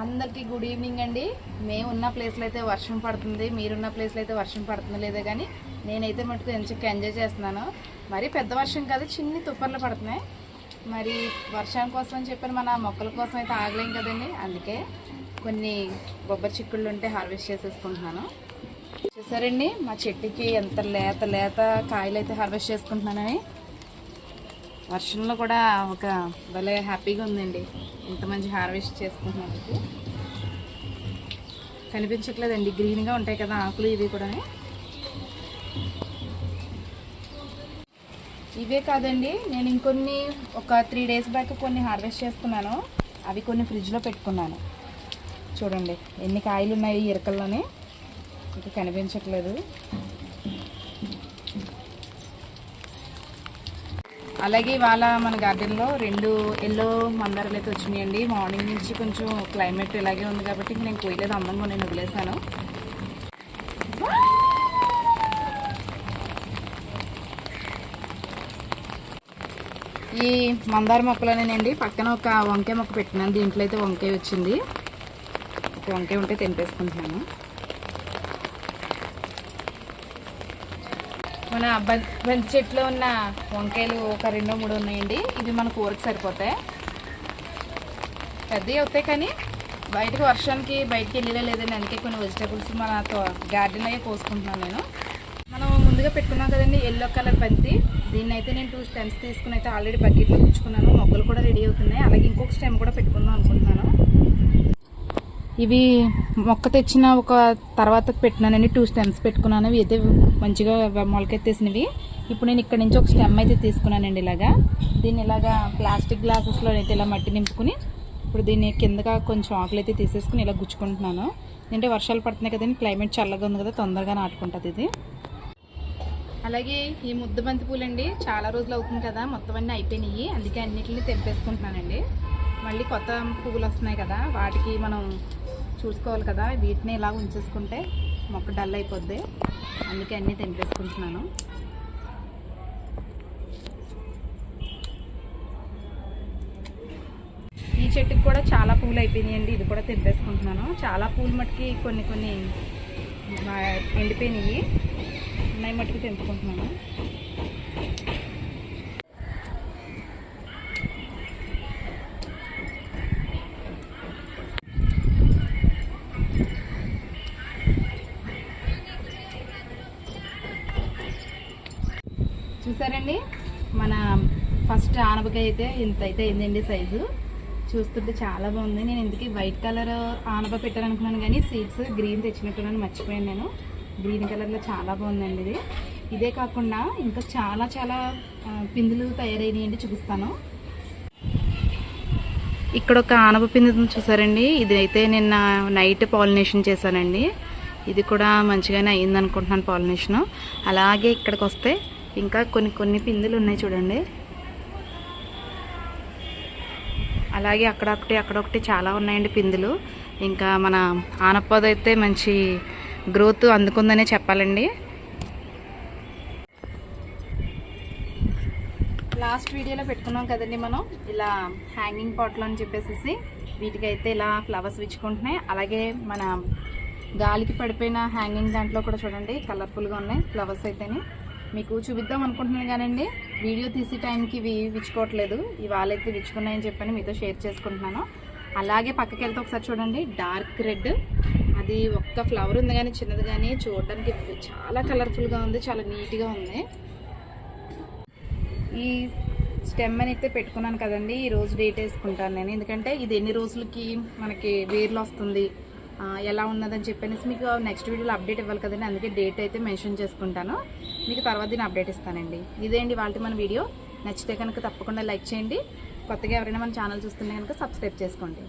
అందరికీ good evening అండి. మేము ఉన్న ప్లేస్లో అయితే వర్షం పడుతుంది మీరున్న ప్లేస్లో అయితే వర్షం పడుతుంది లేదా కానీ నేనైతే మటుకు ఎంచక్క ఎంజాయ్ చేస్తున్నాను. మరి పెద్ద వర్షం కాదు చిన్ని తుప్పర్లు పడుతున్నాయి. మరి వర్షం కోసం చెప్పిన మన మొక్కల కోసం అయితే ఆగలేం కదండి. అందుకే కొన్ని బొబ్బరి చిక్కుళ్ళు ఉంటే హార్వెస్ట్ చేసేసుకుంటున్నాను. చూసారండి మా చెట్టుకి ఎంత లేత లేత కాయలు అయితే హార్వెస్ట్ చేసుకుంటున్నానని. వర్షంలో కూడా ఒక భలే హ్యాపీగా ఉందండి. ఇంత మంచి హార్వెస్ట్ చేసుకుంటున్నందుకు. కనిపించట్లేదండి గ్రీన్గా ఉంటాయి కదా ఆకులు ఇవి కూడా. ఇవే కాదండి నేను ఇంకొన్ని ఒక త్రీ డేస్ బ్యాక్ కొన్ని హార్వెస్ట్ చేసుకున్నాను అవి కొన్ని ఫ్రిడ్జ్లో పెట్టుకున్నాను. చూడండి ఎన్ని కాయలు ఉన్నాయి ఇరకల్లోనే. ఇంకా కనిపించట్లేదు. అలాగే ఇవాళ మన గార్డెన్లో రెండు ఎల్లో మందారాలు అయితే వచ్చినాయండి. మార్నింగ్ నుంచి కొంచెం క్లైమేట్ ఇలాగే ఉంది కాబట్టి నేను కోయలేదు అందంగా నేను వదిలేసాను ఈ మందార మొక్కలోనేనండి పక్కన ఒక వంకాయ మొక్క పెట్టినాను. దీంట్లో అయితే వంకాయ వచ్చింది. ఒక వంకాయ ఉంటే తెంపేసుకుంటున్నాను మన బంతి చెట్లో ఉన్న వంకాయలు ఒక రెండో మూడు ఉన్నాయండి. ఇవి మన కూరకు సరిపోతాయి. పెద్దవి అవుతాయి కానీ బయటకు వర్షానికి బయటకు వెళ్ళలే లేదండి. అందుకే కొన్ని వెజిటేబుల్స్ మన గార్డెన్ అయ్యే కోసుకుంటున్నాను నేను. మనం ముందుగా పెట్టుకున్నాం కదండి ఎల్లో కలర్ బంతి. దీన్ని అయితే నేను టూ స్టెమ్స్ తీసుకుని అయితే ఆల్రెడీ బకెట్లో ఉంచుకున్నాను. మొక్కలు కూడా రెడీ అవుతున్నాయి. అలాగే ఇంకొక స్టెమ్ కూడా పెట్టుకుందాం అనుకుంటున్నాను. ఇవి మొక్క తెచ్చిన ఒక తర్వాత పెట్టినానండి టూ స్టెమ్స్ పెట్టుకున్నాను. ఇవి అయితే మంచిగా మొలకెత్తేసినవి. ఇప్పుడు నేను ఇక్కడ నుంచి ఒక స్టెమ్ అయితే తీసుకున్నానండి ఇలాగా. దీన్ని ఇలాగా ప్లాస్టిక్ గ్లాసెస్లో అయితే ఇలా మట్టి నింపుకుని ఇప్పుడు దీన్ని కిందగా కొంచెం ఆకులు అయితే తీసేసుకుని ఇలా గుచ్చుకుంటున్నాను. అంటే వర్షాలు పడుతున్నాయి కదండి క్లైమేట్ చల్లగా ఉంది కదా తొందరగా నాటుకుంటుంది ఇది. అలాగే ఈ ముద్ద బంతి పూలండి చాలా రోజులు అవుతుంది కదా మొత్తం అన్నీ అయిపోయినాయి. అందుకే అన్నిటిని తెంపేసుకుంటున్నానండి. మళ్ళీ కొత్త పువ్వులు వస్తున్నాయి కదా వాటికి మనం చూసుకోవాలి కదా వీటిని ఇలా ఉంచేసుకుంటే మొక్క డల్ అయిపోద్ది. అందుకే అన్నీ తెంపేసుకుంటున్నాను. ఈ చెట్టుకి కూడా చాలా పూలు అయిపోయినాయండి ఇది కూడా తెంపేసుకుంటున్నాను. చాలా పూలు మట్టుకి కొన్ని కొన్ని ఎండిపోయినాయి. ఉన్నాయి మట్టుకు తెంపుకుంటున్నాను. చూసారండి? మన ఫస్ట్ ఆనపకాయ అయితే ఇంత అయితే అయిందండి సైజు. చూస్తుంటే చాలా బాగుంది. నేను ఎందుకు వైట్ కలర్ ఆనప పెట్టాలనుకున్నాను కానీ సీడ్స్ గ్రీన్ తెచ్చినట్టున్నాను మర్చిపోయాను నేను. గ్రీన్ కలర్లో చాలా బాగుందండి ఇది. ఇదే కాకుండా ఇంకా చాలా చాలా పిందులు తయారైనాయండి చూపిస్తాను. ఇక్కడ ఒక ఆనప పిండి చూసారండి. ఇది అయితే నిన్న నైట్ పాలినేషన్ చేశానండి. ఇది కూడా మంచిగానే అయింది అనుకుంటున్నాను పాలినేషన్. అలాగే ఇక్కడికి వస్తే ఇంకా కొన్ని కొన్ని పిందులు ఉన్నాయి చూడండి. అలాగే అక్కడ ఒకటి అక్కడ ఒకటి చాలా ఉన్నాయండి పిందులు. ఇంకా మన ఆనపద అయితే మంచి గ్రోత్ అందుకుందనే చెప్పాలండి. లాస్ట్ వీడియోలో పెట్టుకున్నాం కదండి మనం. ఇలా హ్యాంగింగ్ పాట్లో అని చెప్పేసి వీటికైతే ఇలా ఫ్లవర్స్ విచ్చుకుంటున్నాయి. అలాగే మన గాలికి పడిపోయిన హ్యాంగింగ్ దాంట్లో కూడా చూడండి కలర్ఫుల్గా ఉన్నాయి ఫ్లవర్స్ అయితేనే. మీకు చూపిద్దాం అనుకుంటున్నాను కానండి. వీడియో తీసే టైంకి ఇవి విచ్చుకోవట్లేదు. ఇవాళ అయితే విచ్చుకున్నాయని చెప్పని మీతో షేర్ చేసుకుంటున్నాను. అలాగే పక్కకి వెళ్తే ఒకసారి చూడండి డార్క్ రెడ్. అది ఒక్క ఫ్లవర్ ఉంది కానీ చిన్నది కానీ చూడడానికి చాలా కలర్ఫుల్గా ఉంది చాలా నీట్గా ఉంది. ఈ స్టెమ్ అని అయితే పెట్టుకున్నాను కదండి ఈ రోజు డేట్ వేసుకుంటాను నేను. ఎందుకంటే ఇది ఎన్ని రోజులకి మనకి వేర్లు వస్తుంది ఎలా ఉన్నదని చెప్పనేసి మీకు నెక్స్ట్ వీడియోలో అప్డేట్ ఇవ్వాలి కదండి అందుకే డేట్ అయితే మెన్షన్ చేసుకుంటాను. మీకు తర్వాత దీన్ని అప్డేట్ ఇస్తానండి. ఇదే అండి వాళ్ళ మన వీడియో? నచ్చితే కనుక తప్పకుండా లైక్ చేయండి. కొత్తగా ఎవరైనా మన ఛానల్ చూస్తుంటే కనుక సబ్స్క్రైబ్ చేసుకోండి.